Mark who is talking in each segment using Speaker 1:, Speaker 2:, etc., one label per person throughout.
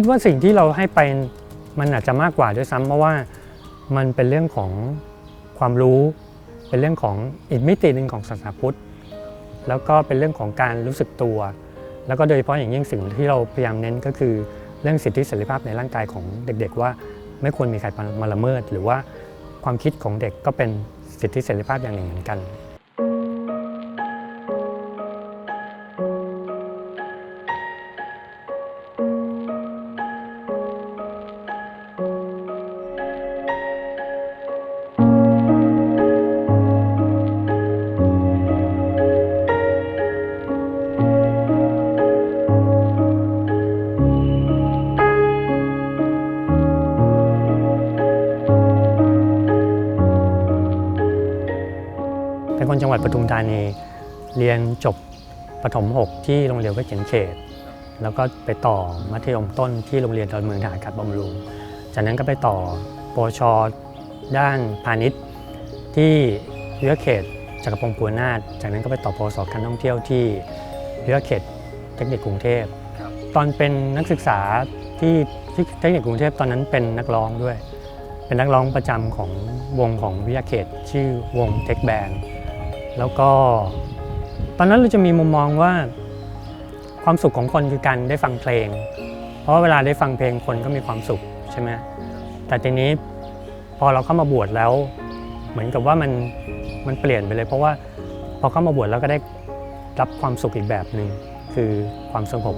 Speaker 1: คิดว่าสิ่งที่เราให้ไปมันอาจจะมากกว่าด้วยซ้ำเพราะว่ามันเป็นเรื่องของความรู้เป็นเรื่องของอีกมิติหนึ่งของศาสนาพุทธ แล้วก็เป็นเรื่องของการรู้สึกตัว แล้วก็โดยเฉพาะอย่างยิ่งสิ่งที่เราพยายามเน้นก็คือเรื่องสิทธิเสรีภาพในร่างกายของเด็ก ๆ ว่าไม่ควรมีใครมาละเมิด หรือว่าความคิดของเด็กก็เป็นสิทธิเสรีภาพอย่างหนึ่งเหมือนกัน งหวัดปทุมธานี เรียนจบประถม6ที่โรงเรียนวัดเขียนเขต แล้วก็ไปต่อมัธยมต้นที่โรงเรียนดอนเมืองทหารขัดบำรุง จากนั้นก็ไปต่อปชด้านพาณิชย์ ที่วิทยเขตจักรพงศ์ปัวนาถจากนั้นก็ไปต่อปวสการท่องเที่ยวที่วิทยเขตเทคนิคกรุงเทพ ตอนเป็นนักศึกษาที่เทคนิคกรุงเทพตอนนั้นเป็นนักร้องด้วย เป็นนักร้องประจำของวงของวิทยาเขต ชื่อวงเทคแบน แล้วก็ ตอนนั้นเราจะมีมุมมองว่า ความสุขของคนคือการได้ฟังเพลง เพราะเวลาได้ฟังเพลงคนก็มีความสุขใช่ไหมแต่ทีนี้พอเราเข้ามาบวชแล้ว เหมือนกับว่ามันมันเปลี่ยนไปเลย เพราะว่าพอเข้ามาบวชแล้วก็ได้รับความสุขอีกแบบหนึ่งคือความสงบ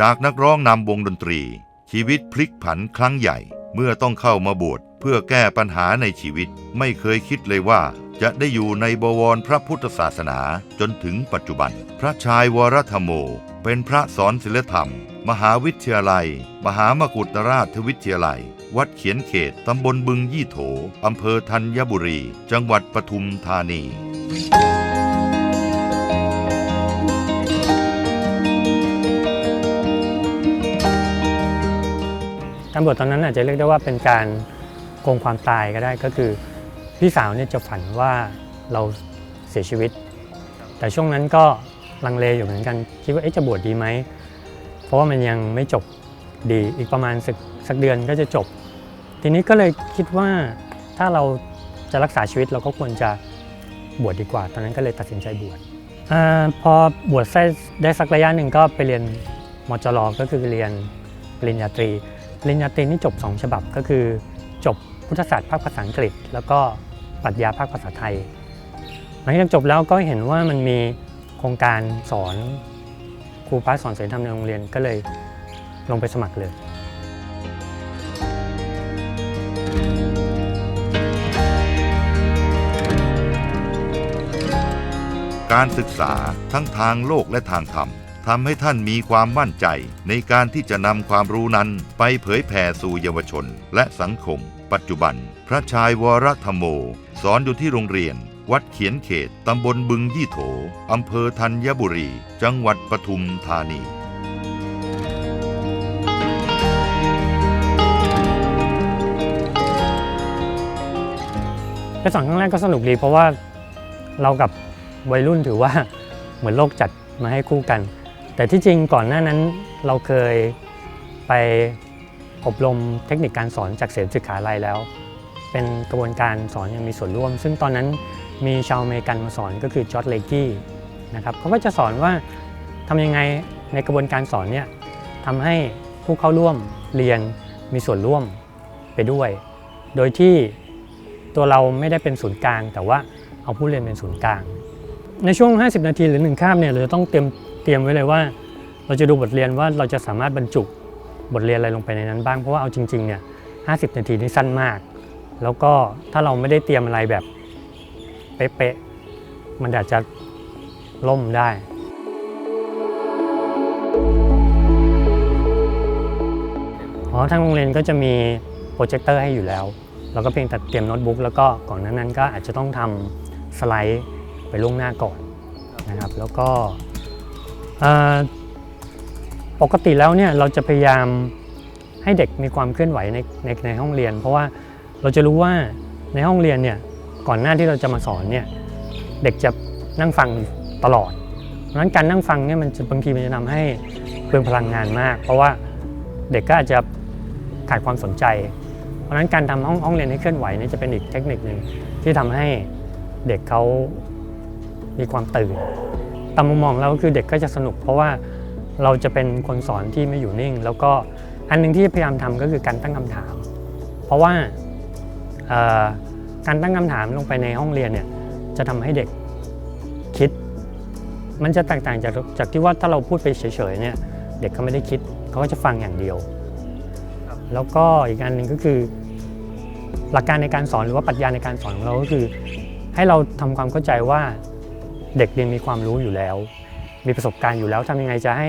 Speaker 2: จากนักร้องนำวงดนตรี ชีวิตพลิกผันครั้งใหญ่ เมื่อต้องเข้ามาบวชเพื่อแก้ปัญหาในชีวิต ไม่เคยคิดเลยว่า จะได้อยู่ในบวรพระพุทธศาสนาจนถึงปัจจุบัน พระชายวรธรรมโม เป็นพระสอนศิลธรรม มหาวิทยาลัย มหามกุฏราชวิทยาลัย วัดเขียนเขต ตำบลบึงยี่โถ อำเภอธัญบุรี จังหวัดปทุมธานี
Speaker 1: การบวชตอนนั้นอาจจะเรียกได้ว่าเป็นการโกงความตายก็ได้ก็คือพี่สาวเนี่ยจะฝันว่าเราเสียชีวิต แต่ช่วงนั้นก็ลังเลอยู่เหมือนกันคิดว่าจะบวชดีไหม เพราะว่ามันยังไม่จบดีอีกประมาณสักสักเดือนก็จะจบ ทีนี้ก็เลยคิดว่าถ้าเราจะรักษาชีวิตเราก็ควรจะบวชดีกว่า ตอนนั้นก็เลยตัดสินใจบวชอพอบวชได้ได้สักระยะหนึ่งก็ไปเรียนมจรก็คือเรียนปริญญาตรี ปริญญาตรีนี่จบ 2 ฉบับก็คือ จบพุทธศาสตร์ภาคภาษาอังกฤษ แล้วก็ปรัชญาภาคภาษาไทย หลังจากจบแล้วก็เห็นว่ามันมีโครงการสอนครูพระสอนศีลธรรมในโรงเรียนก็เลยลงไปสมัครเลย
Speaker 2: การศึกษาทั้งทางโลกและทางธรรม ทำให้ท่านมีความมั่นใจ ในการที่จะนำความรู้นั้นไปเผยแผ่สู่เยาวชน และสังคม ปัจจุบัน พระชายวรธรรมโม สอนอยู่ที่โรงเรียน วัดเขียนเขต ตำบลบึงยี่โถ อำเภอธัญบุรี จังหวัดปทุมธานี
Speaker 1: ไปสอนครั้งแรกก็สนุกดีเพราะว่าเรากับวัยรุ่นถือว่าเหมือนโลกจัดมาให้คู่กัน แต่ที่จริงก่อนหน้านั้นเราเคยไปอบรมเทคนิคการสอนจากเสนศึกษาลัยแล้ว เป็นกระบวนการสอนยังมีส่วนร่วม ซึ่งตอนนั้นมีชาวอเมริกันมาสอนก็คือจอร์ดเลกี้นะครับเขาก็จะสอนว่าทำยังไงในกระบวนการสอนเนี่ยทำให้ผู้เข้าร่วมเรียนมีส่วนร่วมไปด้วย โดยที่ตัวเราไม่ได้เป็นศูนย์กลาง แต่ว่าเอาผู้เรียนเป็นศูนย์กลาง ในช่วง 50 นาทีหรือ 1 คาบเนี่ยเราจะต้องเตรียม เตรียมไว้เลยว่า เราจะดูบทเรียนว่าเราจะสามารถบรรจุบทเรียนอะไรลงไปในนั้นบ้าง เพราะว่าเอาจริงๆเนี่ย50นาทีนี่สั้นมาก แล้วก็ถ้าเราไม่ได้เตรียมอะไรแบบเป๊ะๆ มันอาจจะล่มได้อ๋อทางโรงเรียนก็จะมีโปรเจคเตอร์ให้อยู่แล้วเราก็เพียงแต่เตรียมโน้ตบุ๊กแล้วก็ก่อนนานั้นก็อาจจะต้องทำสไลด์ไปล่วงหน้าก่อนนะครับ แล้วก็ ปกติแล้วเนี่ยเราจะพยายามให้เด็กมีความเคลื่อนไหวในในในห้องเรียน เพราะว่าเราจะรู้ว่าในห้องเรียนเนี่ยก่อนหน้าที่เราจะมาสอนเนี่ยเด็กจะนั่งฟังตลอดเพราะนั้นการนั่งฟังเนี่ยมันจะบางทีมันจะทำให้เปลืองพลังงานมาก เพราะว่าเด็กก็อาจจะขาดความสนใจ เพราะนั้นการทำห้องห้องเรียนให้เคลื่อนไหวเนี่ยจะเป็นอีกเทคนิคหนึ่งที่ทำให้เด็กเขามีความตื่น ตามมุมมองเราก็คือเด็กก็จะสนุก เพราะว่าเราจะเป็นคนสอนที่ไม่อยู่นิ่ง แล้วก็อันหนึงที่พยายามทำก็คือการตั้งคำถาม เพราะว่าการตั้งคำถามลงไปในห้องเรียนเนี่ยจะทำให้เด็กคิด มันจะแตกต่างจากจากที่ว่าถ้าเราพูดไปเฉยๆเนี่ยเด็กเขาไม่ได้คิดเขาก็จะฟังอย่างเดียว แล้วก็อีกอันหนึ่งก็คือ หลักการในการสอนหรือว่าปรัชญาในการสอนของเราก็คือ ให้เราทำความเข้าใจว่า เด็กเรียนมีความรู้อยู่แล้ว มีประสบการณ์อยู่แล้วทำยังไงจะให้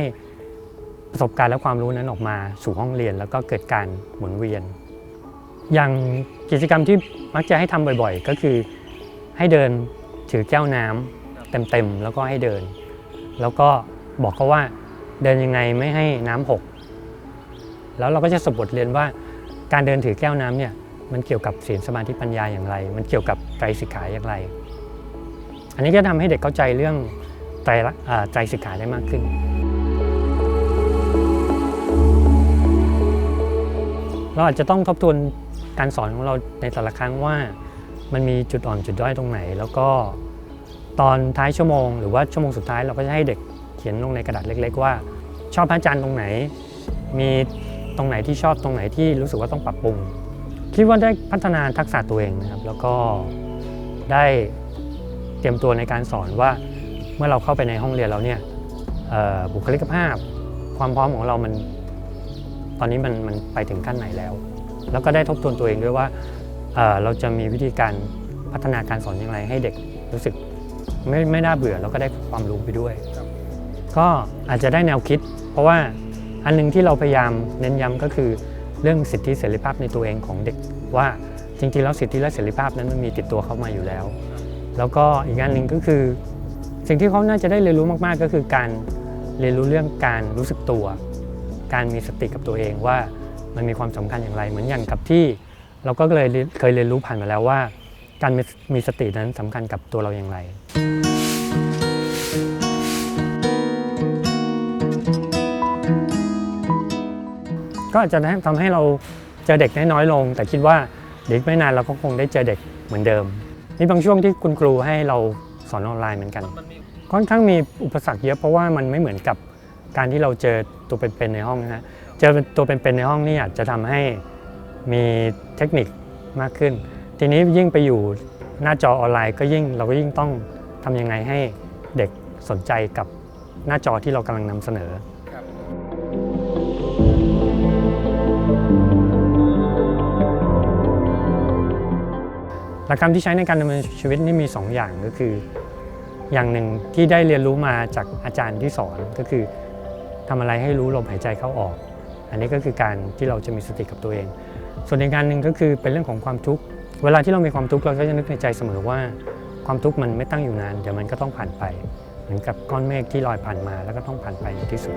Speaker 1: ประสบการณ์และความรู้นั้นออกมาสู่ห้องเรียน แล้วก็เกิดการหมุนเวียน อย่างกิจกรรมที่มักจะให้ทำบ่อยๆ ก็คือให้เดินถือแก้วน้ำเต็มๆแล้วก็ให้เดิน แล้วก็บอกเขาว่าเดินยังไงไม่ให้น้ำหก แล้วเราก็จะสรุปบทเรียนว่าการเดินถือแก้วน้ำเนี่ยมันเกี่ยวกับศีลสมาธิปัญญาอย่างไร มันเกี่ยวกับไตรสิกขาอย่างไรันนี้ก็ทำให้เด็กเข้าใจเรื่องไตรละอ่าไตรสิกขาได้มากขึ้น เราอาจจะต้องทบทวนการสอนของเราในแต่ละครั้งว่า มันมีจุดอ่อนจุดด้อยตรงไหน แล้วก็ตอนท้ายชั่วโมง หรือว่าชั่วโมงสุดท้ายเราก็จะให้เด็กเขียนลงในกระดาษเล็ก ๆ ว่า ชอบพระอาจารย์ตรงไหน มีตรงไหนที่ชอบตรงไหนที่รู้สึกว่าต้องปรับปรุง คิดว่าได้พัฒนาทักษะตัวเองนะครับ แล้วก็ได้ เตรียมตัวในการสอนว่าเมื่อเราเข้าไปในห้องเรียนแล้วเนี่ยเอ่อบุคลิกภาพ ความพร้อมของเรามันตอนนี้มันมันไปถึงขั้นไหนแล้ว แล้วก็ได้ทบทวนตัวเองด้วยว่าเอ่อเราจะมีวิธีการพัฒนาการสอนอย่างไรให้เด็กรู้สึกไม่ไม่น่าเบื่อแล้วก็ได้ความรู้ไปด้วย ก็อาจจะได้แนวคิด เพราะว่าอันหนึงที่เราพยายามเน้นย้ำก็คือเรื่องสิทธิเสรีภาพในตัวเองของเด็กว่าจริงๆแล้วสิทธิและเสรีภาพนั้นมันมีติดตัวเข้ามาอยู่แล้ว แล้วก็อีกอันหนึ่งก็คือ สิ่งที่เขาน่าจะได้เรียนรู้มากๆ ก็คือการเรียนรู้เรื่องการรู้สึกตัว การมีสติกับตัวเองว่ามันมีความสำคัญอย่างไร เหมือนอย่างกับที่ เราก็เลยเคยเรียนรู้ผ่านมาแล้วว่า การมีสตินั้นสำคัญกับตัวเราอย่างไรก็อาจจะทำให้เราเจอเด็กน้อยลง แต่คิดว่าเด็กไม่นานเราก็คงได้เจอเด็กเหมือนเดิม มีบางช่วงที่คุณครูให้เราสอนออนไลน์เหมือนกัน ค่อนข้างมีอุปสรรคเยอะเพราะว่ามันไม่เหมือนกับการที่เราเจอตัวเป็นๆในห้องนะฮะเจอตัวเป็นๆในห้องนี่อาจจะทำให้มีเทคนิคมากขึ้น ทีนี้ยิ่งไปอยู่หน้าจอออนไลน์ก็ยิ่งเราก็ยิ่งต้องทำยังไงให้เด็กสนใจกับหน้าจอที่เรากำลังนำเสนอ หลักกรรมที่ใช้ในการดำเนินชีวิตนี่มี 2 อย่างก็คือ อย่างหนึ่งที่ได้เรียนรู้มาจากอาจารย์ที่สอนก็คือทำอะไรให้รู้ลมหายใจเข้าออก อันนี้ก็คือการที่เราจะมีสติกับตัวเอง ส่วนอีกการหนึ่งก็คือเป็นเรื่องของความทุกข์เวลาที่เรามีความทุกข์เราก็จะนึกในใจเสมอว่า ความทุกข์มันไม่ตั้งอยู่นานเดี๋ยวมันก็ต้องผ่านไป เหมือนกับก้อนเมฆที่ลอยผ่านมาแล้วก็ต้องผ่านไปในที่สุด